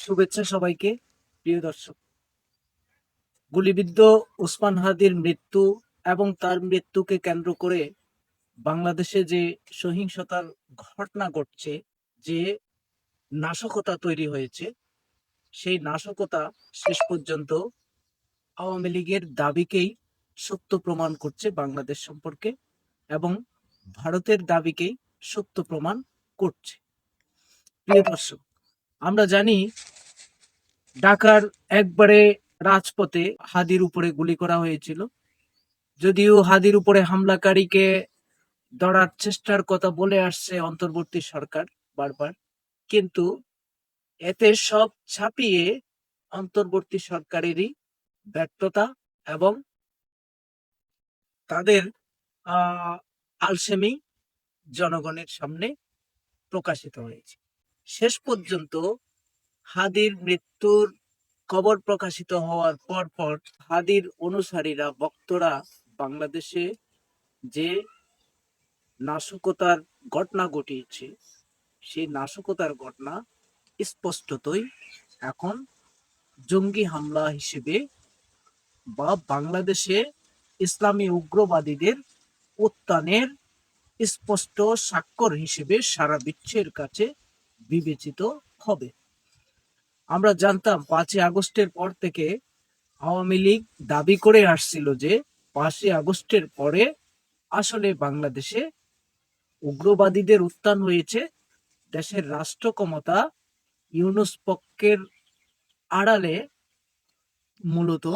শুভেচ্ছা সবাইকে, প্রিয় দর্শক। গুলিবিদ্ধ ওসমান হাদির মৃত্যু এবং তার মৃত্যুকে কেন্দ্র করে বাংলাদেশে যে সহিংসতার ঘটনা ঘটছে, যে নাশকতা তৈরি হয়েছে, সেই নাশকতা শেষ পর্যন্ত আওয়ামী লীগের দাবিকেই সত্য প্রমাণ করছে বাংলাদেশ সম্পর্কে এবং ভারতের দাবিকেই সত্য প্রমাণ করছে। প্রিয় দর্শক আমরা জানি ঢাকার একবারে রাজপথে হাদির উপরে গুলি করা হয়েছিল। যদিও হাদির উপরে হামলাকারীকে ধরার চেষ্টার কথা বলে আসছে অন্তর্বর্তী সরকার বারবার, কিন্তু এতে সব ছাপিয়ে অন্তর্বর্তী সরকারেরই ব্যর্থতা এবং তাদের, আহ, আলসেমি জনগণের সামনে প্রকাশিত হয়েছে। শেষ পর্যন্ত হাদির মৃত্যুর খবর প্রকাশিত হওয়ার পর পর হাদির অনুসারীরা, ভক্তরা বাংলাদেশে যে নাশকতার ঘটনা ঘটিয়েছে, সেই নাশকতার ঘটনা স্পষ্টতই এখন জঙ্গি হামলা হিসেবে বা বাংলাদেশে ইসলামী উগ্রবাদীদের উত্থানের স্পষ্ট স্বাক্ষর হিসেবে সারা বিশ্বের কাছে বিবেচিত হবে। আমরা জানতাম পাঁচই আগস্টের পর থেকে আওয়ামী লীগ দাবি করে আসছিল যে পাঁচই আগস্টের পরে আসলে বাংলাদেশে উগ্রবাদীদের উত্থান হয়েছে। দেশের রাষ্ট্র ক্ষমতা ইউনুস পক্ষের আড়ালে মূলত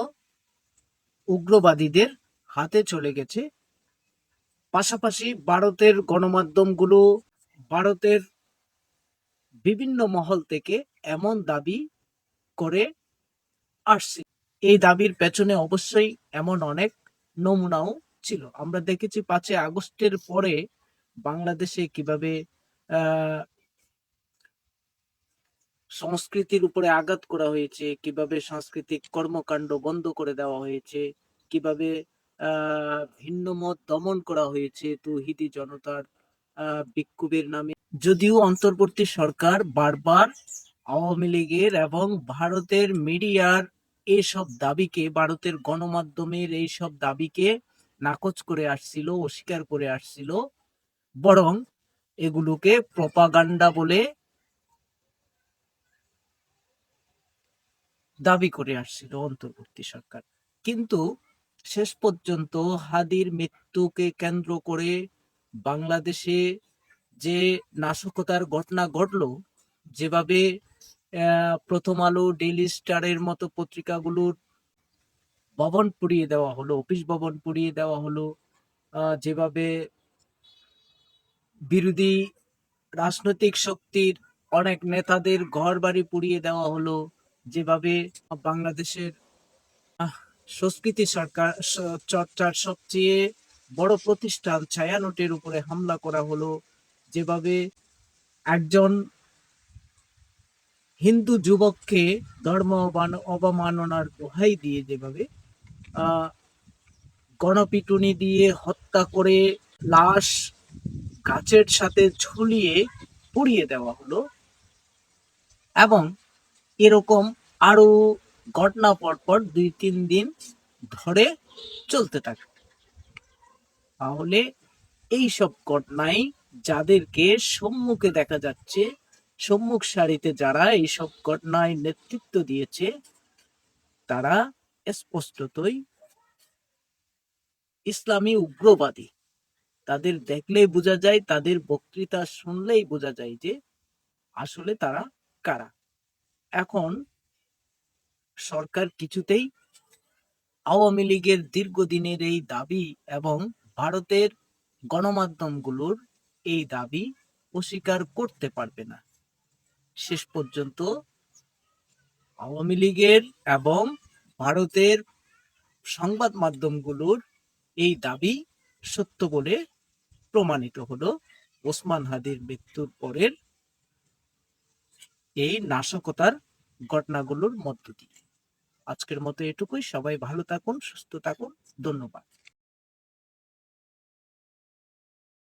উগ্রবাদীদের হাতে চলে গেছে। পাশাপাশি ভারতের গণমাধ্যমগুলো ভারতের বিভিন্ন মহল থেকে এমন দাবি করে আসছে। এই দাবির পেছনে অবশ্যই এমন অনেক নমুনাও ছিল। আমরা দেখেছি পাঁচই আগস্টের পরে বাংলাদেশে কীভাবে সংস্কৃতির উপরে আঘাত করা হয়েছে, কীভাবে সাংস্কৃতিক কর্মকাণ্ড বন্ধ করে দেওয়া হয়েছে, কীভাবে ভিন্ন মত দমন করা হয়েছে, তৌহিদি জনতার বিক্ষোভের নামে। যদিও অন্তর্বর্তী সরকার বারবার আওয়ামী লীগের এবং ভারতের মিডিয়ার এইসব দাবিকে, ভারতের গণমাধ্যমের এইসব দাবিকে নাকচ করে আসছিল, অস্বীকার করে আসছিল, বরং এগুলোকে প্রপাগান্ডা বলে দাবি করে আসছিল অন্তর্বর্তী সরকার। কিন্তু শেষ পর্যন্ত হাদির মৃত্যুকে কেন্দ্র করে বাংলাদেশে যে নাশকতার ঘটনা ঘটলো, যেভাবে প্রথম আলো ডেইলি স্টারের মতো পত্রিকাগুলোর ভবন পুড়িয়ে দেওয়া হলো, অফিস ভবন পুড়িয়ে দেওয়া হলো যেভাবে বিরোধী রাজনৈতিক শক্তির অনেক নেতাদের ঘর বাড়ি পুড়িয়ে দেওয়া হলো, যেভাবে বাংলাদেশের সংস্কৃতি সরকার চর্চার সবচেয়ে বড় প্রতিষ্ঠান ছায়ানটের উপরে হামলা করা হলো যেভাবে একজন হিন্দু যুবককে ধর্ম অবমাননার দোহাই দিয়ে যেভাবে গণপিটুনি দিয়ে হত্যা করে লাশ গাছের সাথে ঝুলিয়ে পুড়িয়ে দেওয়া হলো এবং এরকম আরও ঘটনা পরপর দুই, তিন দিন ধরে চলতে থাকে। তাহলে এইসব ঘটনায় যাদেরকে সম্মুখে দেখা যাচ্ছে, সম্মুখ সারিতে যারা এইসব ঘটনায় নেতৃত্ব দিয়েছে, তারা স্পষ্টতই ইসলামী উগ্রবাদী। তাদের দেখলেই বোঝা যায়, তাদের বক্তৃতা শুনলেই বোঝা যায় যে আসলে তারা কারা। এখন সরকার কিছুতেই আওয়ামী লীগের দীর্ঘদিনের এই দাবি এবং ভারতের গণমাধ্যমগুলোর এই দাবি অস্বীকার করতে পারবে না। শেষ পর্যন্ত আওয়ামী লীগের এবং ভারতের সংবাদ মাধ্যমগুলোর এই দাবি সত্য বলে প্রমাণিত হলো। ওসমান হাদির মৃত্যুর পরের এই নাশকতার ঘটনাগুলোর মধ্য দিয়ে। আজকের মতো এটুকুই। সবাই ভালো থাকুন, সুস্থ থাকুন। ধন্যবাদ।